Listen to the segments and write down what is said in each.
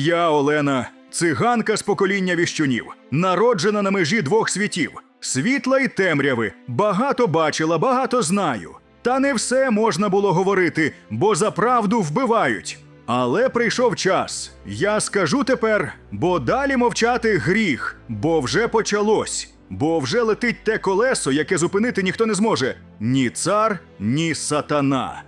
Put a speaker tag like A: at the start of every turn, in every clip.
A: Я, Олена, циганка з покоління віщунів, народжена на межі двох світів, світла й темряви, багато бачила, багато знаю. Та не все можна було говорити, бо за правду вбивають. Але прийшов час. Я скажу тепер, бо далі мовчати гріх, бо вже почалось, бо вже летить те колесо, яке зупинити ніхто не зможе. Ні цар, ні сатана.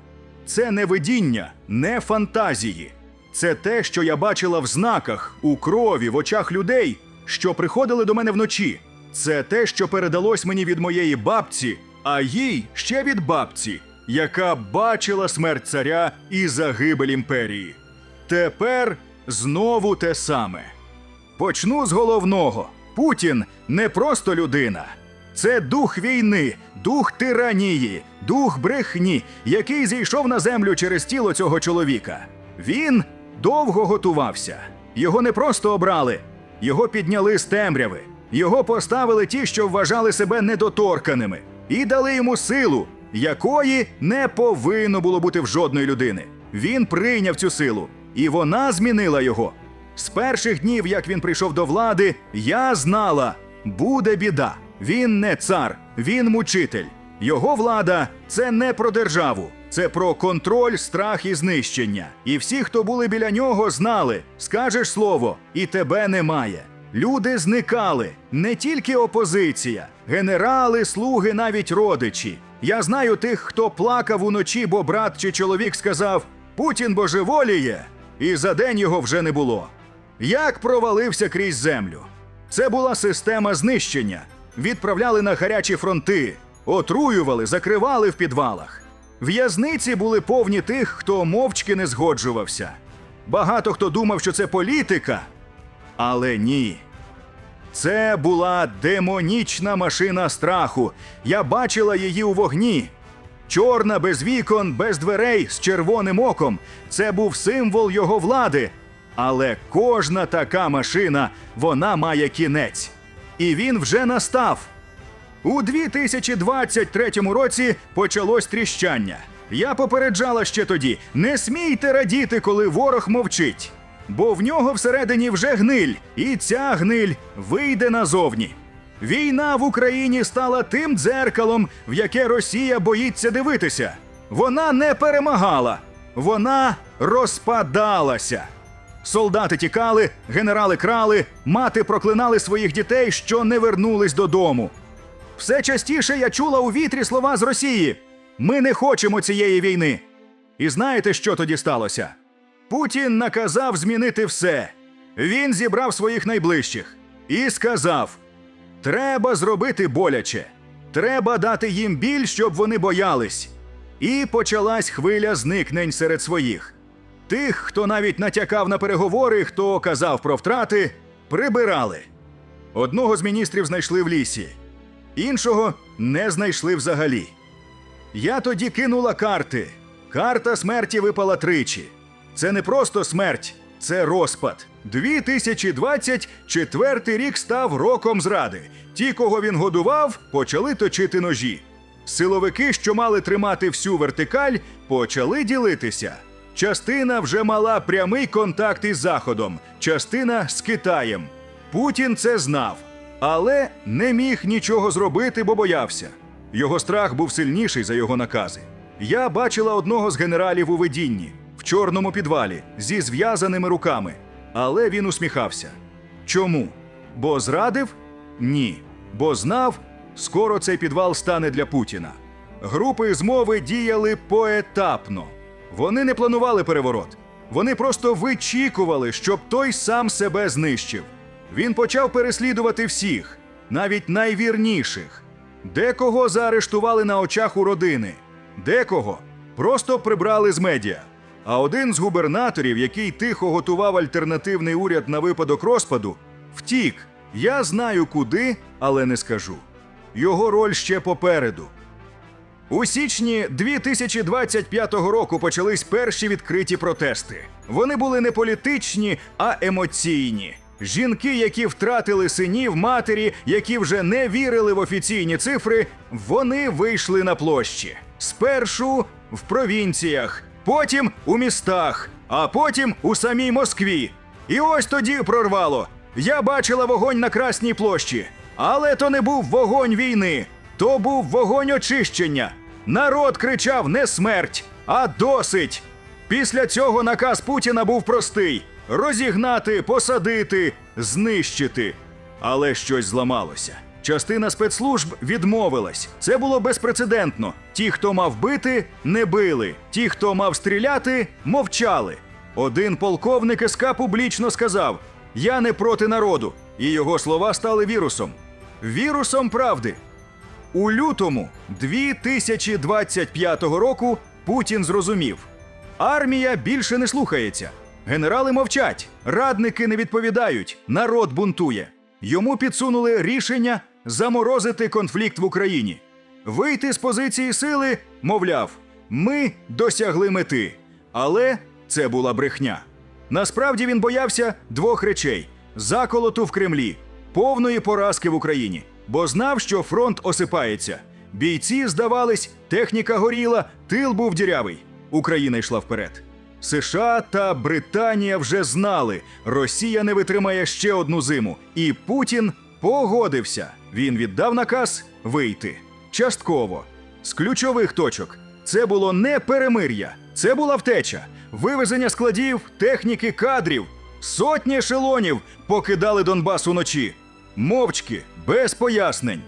A: Це не видіння, не фантазії. Це те, що я бачила в знаках, у крові, в очах людей, що приходили до мене вночі. Це те, що передалось мені від моєї бабці, а їй ще від бабці, яка бачила смерть царя і загибель імперії. Тепер знову те саме. Почну з головного. Путін не просто людина. Це дух війни, дух тиранії, дух брехні, який зійшов на землю через тіло цього чоловіка. Він довго готувався. Його не просто обрали, його підняли з темряви, його поставили ті, що вважали себе недоторканими, і дали йому силу, якої не повинно було бути в жодної людини. Він прийняв цю силу, і вона змінила його. З перших днів, як він прийшов до влади, я знала, буде біда. Він не цар, він мучитель. Його влада це не про державу, це про контроль, страх і знищення. І всі, хто були біля нього, знали: скажеш слово, і тебе немає. Люди зникали, не тільки опозиція, генерали, слуги, навіть родичі. Я знаю тих, хто плакав уночі, бо брат чи чоловік сказав: Путін божеволіє, і за день його вже не було. Як провалився крізь землю? Це була система знищення. Відправляли на гарячі фронти, отруювали, закривали в підвалах. В'язниці були повні тих, хто мовчки не згоджувався. Багато хто думав, що це політика. Але ні. Це була демонічна машина страху. Я бачила її у вогні. Чорна, без вікон, без дверей, з червоним оком. Це був символ його влади. Але кожна така машина вона має кінець. І він вже настав. У 2023 році почалось тріщання. Я попереджала ще тоді: не смійте радіти, коли ворог мовчить. Бо в нього всередині вже гниль, і ця гниль вийде назовні. Війна в Україні стала тим дзеркалом, в яке Росія боїться дивитися. Вона не перемагала, вона розпадалася. Солдати тікали, генерали крали, мати проклинали своїх дітей, що не вернулись додому. Все частіше я чула у вітрі слова з Росії: ми не хочемо цієї війни. І знаєте, що тоді сталося? Путін наказав змінити все. Він зібрав своїх найближчих і сказав: Треба зробити боляче, треба дати їм біль, щоб вони боялись. І почалась хвиля зникнень серед своїх. Тих, хто навіть натякав на переговори, хто казав про втрати, прибирали. Одного з міністрів знайшли в лісі, іншого не знайшли взагалі. Я тоді кинула карти. Карта смерті випала тричі. Це не просто смерть, це розпад. 2024 рік став роком зради. Ті, кого він годував, почали точити ножі. Силовики, що мали тримати всю вертикаль, почали ділитися. Частина вже мала прямий контакт із Заходом, частина з Китаєм. Путін це знав, але не міг нічого зробити, бо боявся. Його страх був сильніший за його накази. Я бачила одного з генералів у видінні в чорному підвалі зі зв'язаними руками, але він усміхався. Чому? Бо зрадив? Ні. Бо знав, скоро цей підвал стане для Путіна. Групи змови діяли поетапно. Вони не планували переворот. Вони просто вичікували, щоб той сам себе знищив. Він почав переслідувати всіх, навіть найвірніших. Декого заарештували на очах у родини, декого просто прибрали з медіа. А один з губернаторів, який тихо готував альтернативний уряд на випадок розпаду, втік. Я знаю куди, але не скажу. Його роль ще попереду. У січні 2025 року почались перші відкриті протести. Вони були не політичні, а емоційні. Жінки, які втратили синів, матері, які вже не вірили в офіційні цифри, вони вийшли на площі. Спершу в провінціях, потім у містах, а потім у самій Москві. І ось тоді прорвало. Я бачила вогонь на Красній площі. Але то не був вогонь війни, то був вогонь очищення. Народ кричав не смерть, а досить. Після цього наказ Путіна був простий: розігнати, посадити, знищити. Але щось зламалося. Частина спецслужб відмовилась. Це було безпрецедентно. Ті, хто мав бити, не били. Ті, хто мав стріляти, мовчали. Один полковник СК публічно сказав: Я не проти народу. І його слова стали вірусом. Вірусом правди. У лютому 2025 року Путін зрозумів: армія більше не слухається. Генерали мовчать, радники не відповідають, народ бунтує. Йому підсунули рішення заморозити конфлікт в Україні. Вийти з позиції сили, мовляв, ми досягли мети. Але це була брехня. Насправді він боявся двох речей: заколоту в Кремлі, повної поразки в Україні, бо знав, що фронт осипається. Бійці здавались, техніка горіла, тил був дірявий. Україна йшла вперед. США та Британія вже знали, Росія не витримає ще одну зиму, і Путін погодився. Він віддав наказ вийти частково з ключових точок. Це було не перемир'я, це була втеча, вивезення складів, техніки, кадрів. Сотні ешелонів покидали Донбас уночі. Мовчки, без пояснень.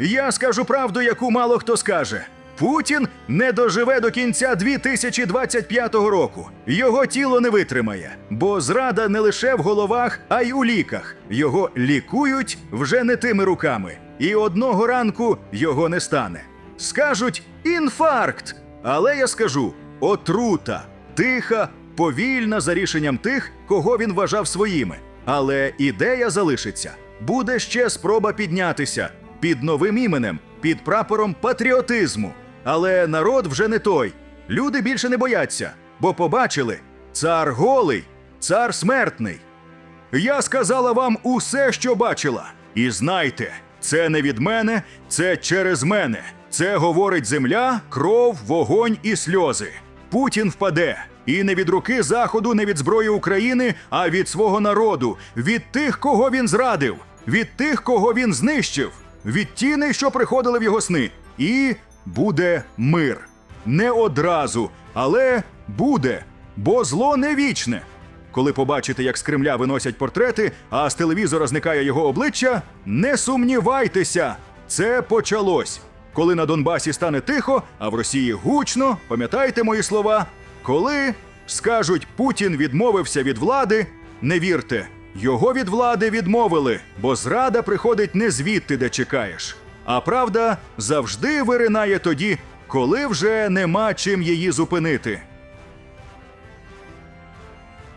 A: Я скажу правду, яку мало хто скаже. Путін не доживе до кінця 2025 року. Його тіло не витримає, бо зрада не лише в головах, а й у ліках. Його лікують вже не тими руками. І одного ранку його не стане. Скажуть інфаркт. Але я скажу отрута, тиха, повільна за рішенням тих, кого він вважав своїми. Але ідея залишиться. Буде ще спроба піднятися під новим іменем, під прапором патріотизму. Але народ вже не той. Люди більше не бояться, бо побачили цар голий, цар смертний. Я сказала вам усе, що бачила. І знайте, це не від мене, це через мене. Це говорить земля, кров, вогонь і сльози. Путін впаде. І не від руки Заходу, не від зброї України, а від свого народу, від тих, кого він зрадив, від тих, кого він знищив, від тіни, що приходили в його сни. І буде мир. Не одразу, але буде, бо зло не вічне. Коли побачите, як з Кремля виносять портрети, а з телевізора зникає його обличчя, не сумнівайтеся, це почалось. Коли на Донбасі стане тихо, а в Росії гучно, пам'ятайте мої слова. Коли скажуть Путін відмовився від влади, не вірте, його від влади відмовили, бо зрада приходить не звідти, де чекаєш. А правда завжди виринає тоді, коли вже нема чим її зупинити.